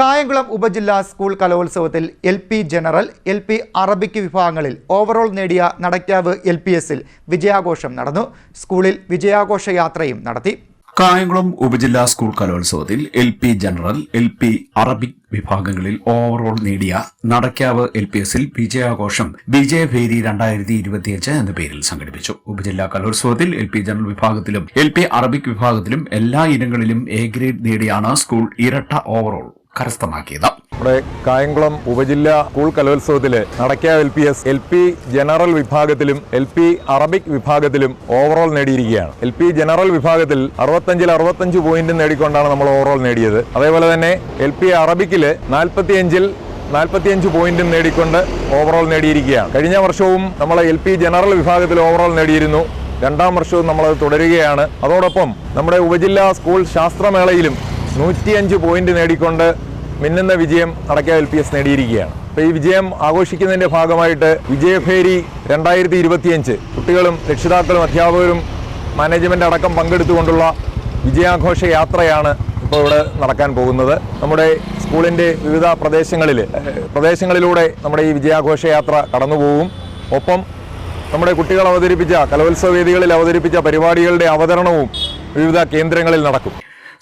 കായംകുളം ഉപജില്ലാ സ്കൂൾ കലോത്സവത്തിൽ L P general L P Arabic വിഭാഗങ്ങളിൽ ഓവറോൾ നേടിയ നടക്കാവ് എൽ പി എസിൽ വിജയാഘോഷം നടന്നു. സ്കൂളിൽ വിജയാഘോഷ യാത്രയും നടത്തി. കായംകുളം ഉപജില്ലാ സ്കൂൾ കലോത്സവത്തിൽ L P general L P Arabic വിഭാഗങ്ങളിൽ ഓവറോൾ നേടിയ നടക്കാവ് എൽ പി എസിൽ വിജയാഘോഷം വിജയഭേരി രണ്ടായിരത്തി ഇരുപത്തിയഞ്ച് എന്ന പേരിൽ സംഘടിപ്പിച്ചു. ഉപജില്ലാ കലോത്സവത്തിൽ എൽ പി ജനറൽ വിഭാഗത്തിലും എൽ പി അറബിക് വിഭാഗത്തിലും എല്ലാ ഇനങ്ങളിലും എ ഗ്രേഡ് നേടിയാണ് സ്കൂൾ ഇരട്ട ഓവറോൾ കരസ്ഥമാക്കിയത്. നമ്മുടെ കായംകുളം ഉപജില്ലാ സ്കൂൾ കലോത്സവത്തിൽ Nadakkavu L P S L P general വിഭാഗത്തിലും എൽ പി അറബിക് വിഭാഗത്തിലും ഓവറോൾ നേടിയിരിക്കുകയാണ്. എൽ പി ജനറൽ വിഭാഗത്തിൽ അറുപത്തഞ്ചിൽ അറുപത്തഞ്ച് പോയിന്റ് നേടിക്കൊണ്ടാണ് നമ്മൾ ഓവറോൾ നേടിയത്. അതേപോലെ തന്നെ എൽ പി അറബിക്കിൽ നാൽപ്പത്തിയഞ്ചിൽ നാൽപ്പത്തിയഞ്ച് പോയിന്റും നേടിക്കൊണ്ട് ഓവറോൾ നേടിയിരിക്കുകയാണ്. കഴിഞ്ഞ വർഷവും നമ്മൾ എൽ പി ജനറൽ വിഭാഗത്തിൽ ഓവറോൾ നേടിയിരുന്നു. രണ്ടാം വർഷവും നമ്മളത് തുടരുകയാണ്. അതോടൊപ്പം നമ്മുടെ ഉപജില്ലാ സ്കൂൾ ശാസ്ത്രമേളയിലും നൂറ്റിയഞ്ച് പോയിന്റ് നേടിക്കൊണ്ട് മിന്നുന്ന വിജയം നടക്കാവ് എൽ പി എസ് നേടിയിരിക്കുകയാണ്. അപ്പോൾ ഈ വിജയം ആഘോഷിക്കുന്നതിന്റെ ഭാഗമായിട്ട് വിജയഭേരി രണ്ടായിരത്തി ഇരുപത്തിയഞ്ച് കുട്ടികളും രക്ഷിതാക്കളും അധ്യാപകരും മാനേജ്മെന്റ് അടക്കം പങ്കെടുത്തുകൊണ്ടുള്ള വിജയാഘോഷ യാത്രയാണ് ഇപ്പോൾ ഇവിടെ നടക്കാൻ പോകുന്നത്. നമ്മുടെ സ്കൂളിന്റെ വിവിധ പ്രദേശങ്ങളിൽ പ്രദേശങ്ങളിലൂടെ നമ്മുടെ ഈ വിജയാഘോഷ യാത്ര കടന്നുപോകും. ഒപ്പം നമ്മുടെ കുട്ടികൾ അവതരിപ്പിച്ച കലോത്സവ വേദികളിൽ അവതരിപ്പിച്ച പരിപാടികളുടെ അവതരണവും വിവിധ കേന്ദ്രങ്ങളിൽ നടക്കും.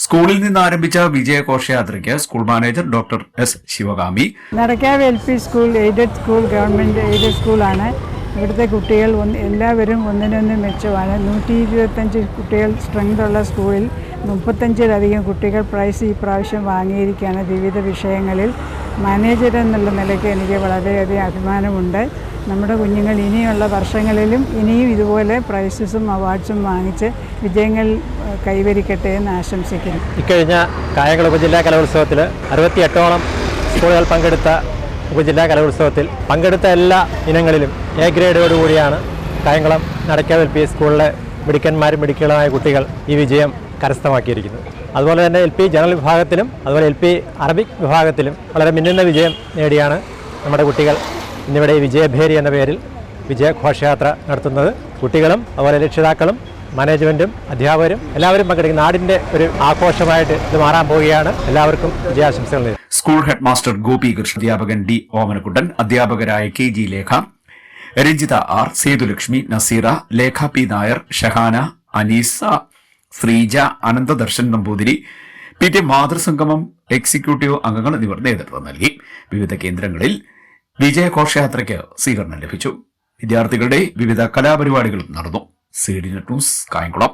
സ്കൂളിൽ നിന്ന് ആരംഭിച്ച വിജയഘോഷയാത്രയ്ക്ക് school manager doctor S Sivakami. Nadakkavu L P school aided school government aided സ്കൂളാണ്. ഇവിടുത്തെ കുട്ടികൾ ഒന്ന് എല്ലാവരും ഒന്നിനൊന്ന് മെച്ചമാണ്. നൂറ്റി ഇരുപത്തഞ്ച് കുട്ടികൾ സ്ട്രെങ്ത് ഉള്ള സ്കൂളിൽ മുപ്പത്തഞ്ചിലധികം കുട്ടികൾ പ്രൈസ് ഈ പ്രാവശ്യം വാങ്ങിയിരിക്കുകയാണ്. വിവിധ വിഷയങ്ങളിൽ മാനേജർ എന്നുള്ള നിലയ്ക്ക് എനിക്ക് വളരെയധികം അഭിമാനമുണ്ട്. നമ്മുടെ കുഞ്ഞുങ്ങൾ ഇനിയുള്ള വർഷങ്ങളിലും ഇനിയും ഇതുപോലെ പ്രൈസസും അവാർഡ്സും വാങ്ങിച്ച് വിജയങ്ങൾ കൈവരിക്കട്ടെ എന്ന് ആശംസിക്കുന്നു. ഇക്കഴിഞ്ഞ കായംകുളം ഉപജില്ലാ കലോത്സവത്തിൽ അറുപത്തിയെട്ടോളം സ്കൂളുകൾ പങ്കെടുത്ത ഉപജില്ലാ കലോത്സവത്തിൽ പങ്കെടുത്ത എല്ലാ ഇനങ്ങളിലും എ ഗ്രേഡോടുകൂടിയാണ് കായംകുളം നടക്കാവ് എൽ പി സ്കൂളിലെ മിടുക്കന്മാരും മിടുക്കികളുമായ കുട്ടികൾ ഈ വിജയം കരസ്ഥമാക്കിയിരിക്കുന്നു അതുപോലെ തന്നെ എൽ പി ജനറൽ വിഭാഗത്തിലും അതുപോലെ എൽ പി അറബിക് വിഭാഗത്തിലും വളരെ മിന്നുന്ന വിജയം നേടിയാണ് നമ്മുടെ കുട്ടികൾ ഇന്നിവിടെ വിജയഭേരി എന്ന പേരിൽ വിജയഘോഷയാത്ര നടത്തുന്നത്. കുട്ടികളും അതുപോലെ രക്ഷിതാക്കളും മാനേജ്മെന്റും അധ്യാപകരും എല്ലാവരും പങ്കെടുക്കുന്ന നാടിന്റെ ഒരു ആഘോഷമായിട്ട് ഇത് മാറാൻ പോവുകയാണ്. എല്ലാവർക്കും വിജയാശംസകൾ school head master Gopi Krishna അധ്യാപകൻ ഡി ഓമനക്കുട്ടൻ അധ്യാപകരായ K G Lekha Ranjitha R Sethulakshmi Naseera Lekha P Nair Shahana Aneesa Sreeja Ananthadarshan Namboothiri P T മാതൃസംഗമം executive അംഗങ്ങൾ എന്നിവർ നേതൃത്വം നൽകി. വിവിധ കേന്ദ്രങ്ങളിൽ വിജയഘോഷയാത്രയ്ക്ക് സ്വീകരണം ലഭിച്ചു. വിദ്യാർത്ഥികളുടെ വിവിധ കലാപരിപാടികളും നടന്നു. C D net news Kayamkulam.